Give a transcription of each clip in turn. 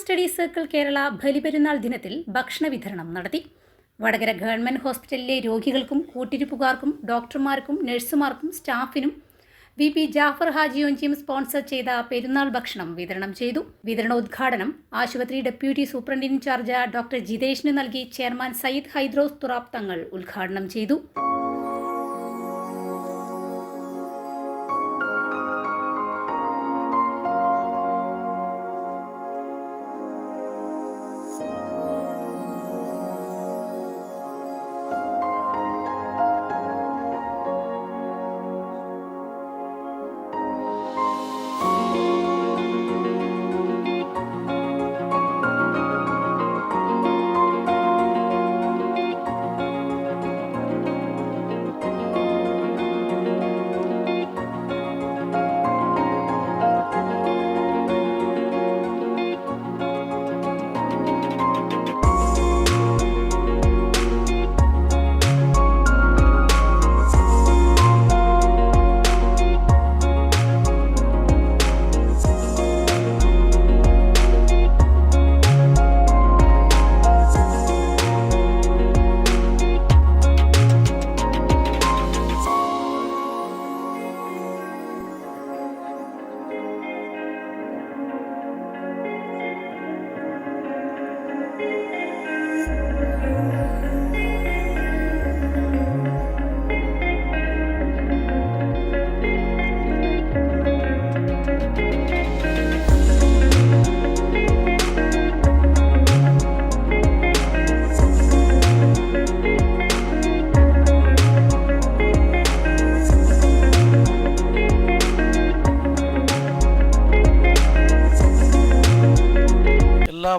Study circle Kerala Baliperunnal ദിനത്തിൽ ഭക്ഷണ വിതരണം നടത്തി. വടകര ഗവൺമെന്റ് ഹോസ്പിറ്റലിലെ രോഗികൾക്കും കൂട്ടിരിപ്പുകാർക്കും ഡോക്ടർമാർക്കും നഴ്സുമാർക്കും സ്റ്റാഫിനും വി പി ജാഫർ ഹാജിയോഞ്ചിയും സ്പോൺസർ ചെയ്ത പെരുന്നാൾ ഭക്ഷണം വിതരണം ചെയ്തു. വിതരണോദ്ഘാടനം ആശുപത്രി deputy superintendent in charge doctor ജിതേഷിന് നൽകി ചെയർമാൻ സയ്യിദ് ഹൈദ്രോസ് തുറാബ് തങ്ങൾ ഉദ്ഘാടനം ചെയ്തു.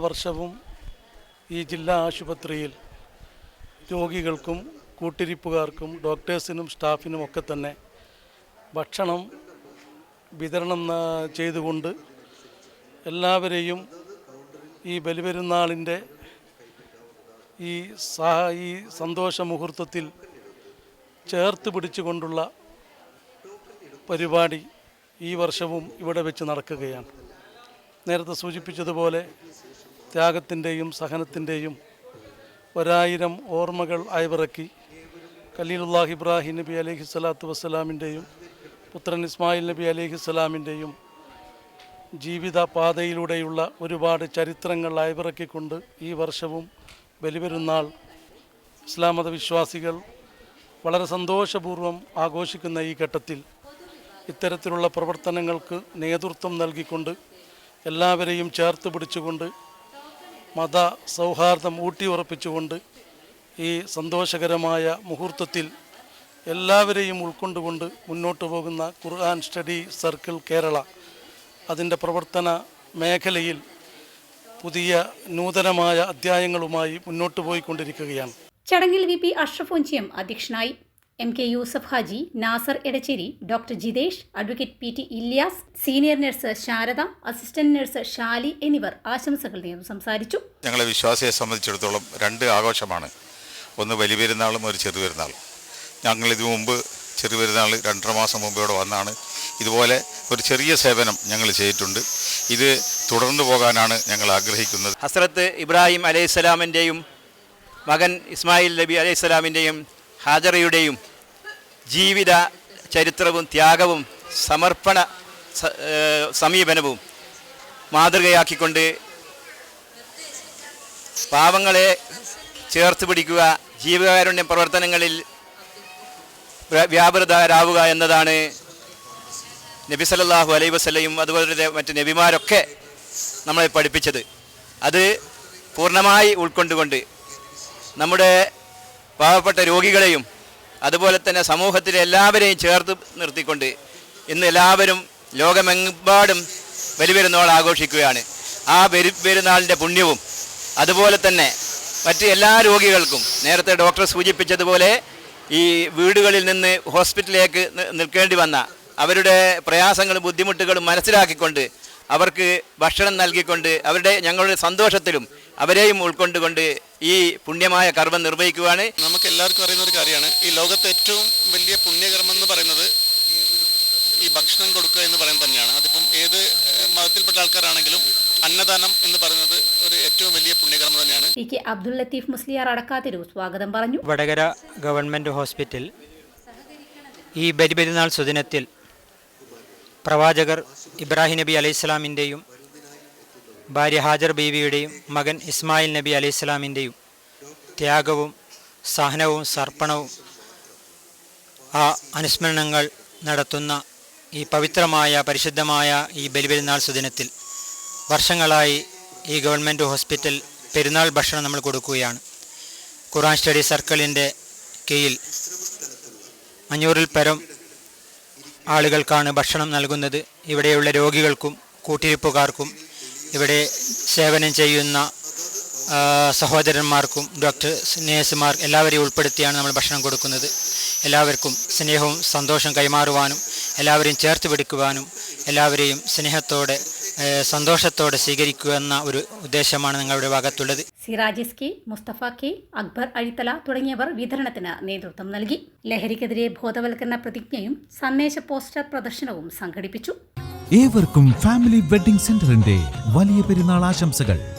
വർഷവും ഈ ജില്ലാ ആശുപത്രിയിൽ രോഗികൾക്കും കൂട്ടിരിപ്പുകാർക്കും ഡോക്ടേഴ്സിനും സ്റ്റാഫിനും ഒക്കെ തന്നെ ഭക്ഷണം വിതരണം ചെയ്തുകൊണ്ട് എല്ലാവരെയും ഈ ബലിപെരുന്നാളിന്റെ ഈ സാ ഈ സന്തോഷ മുഹൂർത്തത്തിൽ ചേർത്ത് പിടിച്ചുകൊണ്ടുള്ള പരിപാടി ഈ വർഷവും ഇവിടെ വെച്ച് നടക്കുകയാണ്. നേരത്തെ സൂചിപ്പിച്ചതുപോലെ ത്യാഗത്തിന്റെയും സഹനത്തിന്റെയും ഒരായിരം ഓർമ്മകൾ അയവിറക്കി ഖലീലുല്ലാഹ് ഇബ്രാഹിം നബി അലഹി സ്വലാത്തു വസ്സലാമിന്റെയും പുത്രൻ ഇസ്മായിൽ നബി അലഹി സ്വലാമിന്റെയും ജീവിത പാതയിലൂടെയുള്ള ഒരുപാട് ചരിത്രങ്ങൾ അയവിറക്കിക്കൊണ്ട് ഈ വർഷവും ബലിപെരുന്നാൾ ഇസ്ലാം മത വിശ്വാസികൾ വളരെ സന്തോഷപൂർവം ആഘോഷിക്കുന്ന ഈ ഘട്ടത്തിൽ ഇത്തരത്തിലുള്ള പ്രവർത്തനങ്ങൾക്ക് നേതൃത്വം നൽകിക്കൊണ്ട് എല്ലാവരെയും ചേർത്ത് പിടിച്ചുകൊണ്ട് മത സൗഹാർദ്ദം ഊട്ടിയുറപ്പിച്ചുകൊണ്ട് ഈ സന്തോഷകരമായ മുഹൂർത്തത്തിൽ എല്ലാവരെയും ഉൾക്കൊണ്ടുകൊണ്ട് മുന്നോട്ട് പോകുന്ന ഖുർആൻ സ്റ്റഡി സർക്കിൾ കേരള. അതിന്റെ പ്രവർത്തന മേഖലയിൽ പുതിയ നൂതനമായ അധ്യായങ്ങളുമായി മുന്നോട്ട് പോയിക്കൊണ്ടിരിക്കുകയാണ്. ചടങ്ങിൽ വി പി അഷ്റഫ് ഒഞ്ചിയം അധ്യക്ഷനായി M K Yusuf Haji Nasar Edachery doctor Jitesh advocate P T Ilyas senior nurse Sharada assistant nurse Shali എന്നിവർ ആശംസകൾ നേർന്നു സംസാരിച്ചു. ഞങ്ങളെ വിശ്വാസിയെ സംബന്ധിച്ചിടത്തോളം രണ്ട് ആഘോഷമാണ്. ഒന്ന് വലിയ വലിയപെരുന്നാളും ഒരു ചെറു ചെറുപെരുന്നാളും. ഞങ്ങൾ ഇതിനു മുമ്പ് ചെറുപെരുന്നാൾ രണ്ടര മാസം മുമ്പ് ഇവിടെ വന്നാണ്. ഇതുപോലെ ഒരു ചെറിയ സേവനം ഞങ്ങൾ ചെയ്തിട്ടുണ്ട്. ഇത് തുടർന്നു പോകാനാണ് ഞങ്ങൾ ആഗ്രഹിക്കുന്നത്. ഹസ്രത്ത് ഇബ്രാഹിം അലൈഹിസ്സലാമിന്റെയും മകൻ ഇസ്മായിൽ നബി അലൈഹിസ്സലാമിന്റെയും ഹാജറയുടെയും ജീവിത ചരിത്രവും ത്യാഗവും സമർപ്പണ സമീപനവും മാതൃകയാക്കിക്കൊണ്ട് പാവങ്ങളെ ചേർത്ത് പിടിക്കുക ജീവകാരുണ്യ പ്രവർത്തനങ്ങളിൽ വ്യ- വ്യാപൃതരാവുക എന്നതാണ് നബി സല്ലല്ലാഹു അലൈഹി വസ്ലയും അതുപോലെ മറ്റ് നബിമാരൊക്കെ നമ്മളെ പഠിപ്പിച്ചത്. അത് പൂർണമായി ഉൾക്കൊണ്ടുകൊണ്ട് നമ്മുടെ പാവപ്പെട്ട രോഗികളെയും അതുപോലെ തന്നെ സമൂഹത്തിലെ എല്ലാവരെയും ചേർത്ത് നിർത്തിക്കൊണ്ട് ഇന്ന് എല്ലാവരും ലോകമെമ്പാടും ബലിപെരുന്നാൾ ആഘോഷിക്കുകയാണ്. ആ ബലി പെരുന്നാളിന്റെ പുണ്യവും അതുപോലെ തന്നെ മറ്റ് എല്ലാ രോഗികൾക്കും നേരത്തെ ഡോക്ടർ സൂചിപ്പിച്ചതുപോലെ ഈ വീടുകളിൽ നിന്ന് ഹോസ്പിറ്റലിലേക്ക് നിൽക്കേണ്ടി വന്ന അവരുടെ പ്രയാസങ്ങളും ബുദ്ധിമുട്ടുകളും മനസ്സിലാക്കിക്കൊണ്ട് അവർക്ക് ഭക്ഷണം നൽകിക്കൊണ്ട് അവരുടെ ഞങ്ങളുടെ സന്തോഷത്തിലും അവരെയും ഉൾക്കൊണ്ടുകൊണ്ട് ഈ പുണ്യമായ കർമ്മം നിർവഹിക്കുകയാണ് നമുക്ക് എല്ലാവർക്കും അറിയുന്ന ഒരു കാര്യമാണ്. ഈ ലോകത്തെ ഏറ്റവും വലിയ പുണ്യകർമ്മം എന്ന് പറയുന്നത് ഈ ഭക്ഷണം കൊടുക്കുക എന്ന് പറയുന്നത് തന്നെയാണ്. അതിപ്പം ഏത് മതത്തിൽപ്പെട്ട ആൾക്കാരാണെങ്കിലും അന്നദാനം എന്ന് പറയുന്നത് ഒരു ഏറ്റവും വലിയ പുണ്യകർമ്മം തന്നെയാണ്. അബ്ദുൾ കെ ലത്തീഫ് മുസ്ലിയാർ അടക്കാതിരു സ്വാഗതം പറഞ്ഞു. വടകര ഗവൺമെന്റ് ഹോസ്പിറ്റൽ ഈ ബലിപെരുന്നാൾ സുദിനത്തിൽ പ്രവാചകർ ഇബ്രാഹിം നബി അലൈഹിസ്ലാമിന്റെയും ഭാര്യ ഹാജർ ബീവിയുടെയും മകൻ ഇസ്മായിൽ നബി അലി ഇസ്ലാമിന്റെയും ത്യാഗവും സഹനവും സർപ്പണവും ആ അനുസ്മരണങ്ങൾ നടത്തുന്ന ഈ പവിത്രമായ പരിശുദ്ധമായ ഈ ബലിപെരുന്നാൾ സുദിനത്തിൽ വർഷങ്ങളായി ഈ ഗവൺമെന്റ് ഹോസ്പിറ്റൽ പെരുന്നാൾ ഭക്ഷണം നമ്മൾ കൊടുക്കുകയാണ്. ഖുറാൻ സ്റ്റഡി സർക്കിളിന്റെ കീഴിൽ അഞ്ഞൂറിൽ പരം ആളുകൾക്കാണ് ഭക്ഷണം നൽകുന്നത്. ഇവിടെയുള്ള രോഗികൾക്കും കൂട്ടിരിപ്പുകാർക്കും ഇവിടെ സേവനം ചെയ്യുന്ന സഹോദരന്മാർക്കും ഡോക്ടർ നേഴ്സുമാർ എല്ലാവരെയും ഉൾപ്പെടുത്തിയാണ് നമ്മൾ ഭക്ഷണം കൊടുക്കുന്നത്. എല്ലാവർക്കും സ്നേഹവും സന്തോഷം കൈമാറുവാനും എല്ലാവരെയും ചേർത്ത് പിടിക്കുവാനും എല്ലാവരെയും സ്നേഹത്തോടെ സന്തോഷത്തോടെ സ്വീകരിക്കുക എന്ന ഒരു ഉദ്ദേശമാണ് നിങ്ങളുടെ ഭാഗത്തുള്ളത്. സിറാജിസ് കി മുസ്തഫ കി അക്ബർ അഴിത്തല തുടങ്ങിയവർ വിതരണത്തിന് നേതൃത്വം നൽകി. ലഹരിക്കെതിരെ ബോധവൽക്കരണ പ്രതിജ്ഞയും സന്ദേശ പോസ്റ്റർ പ്രദർശനവും സംഘടിപ്പിച്ചു. ഏവർക്കും ഫാമിലി വെഡിംഗ് സെന്ററിന്റെ വലിയ പെരുന്നാൾ ആശംസകൾ.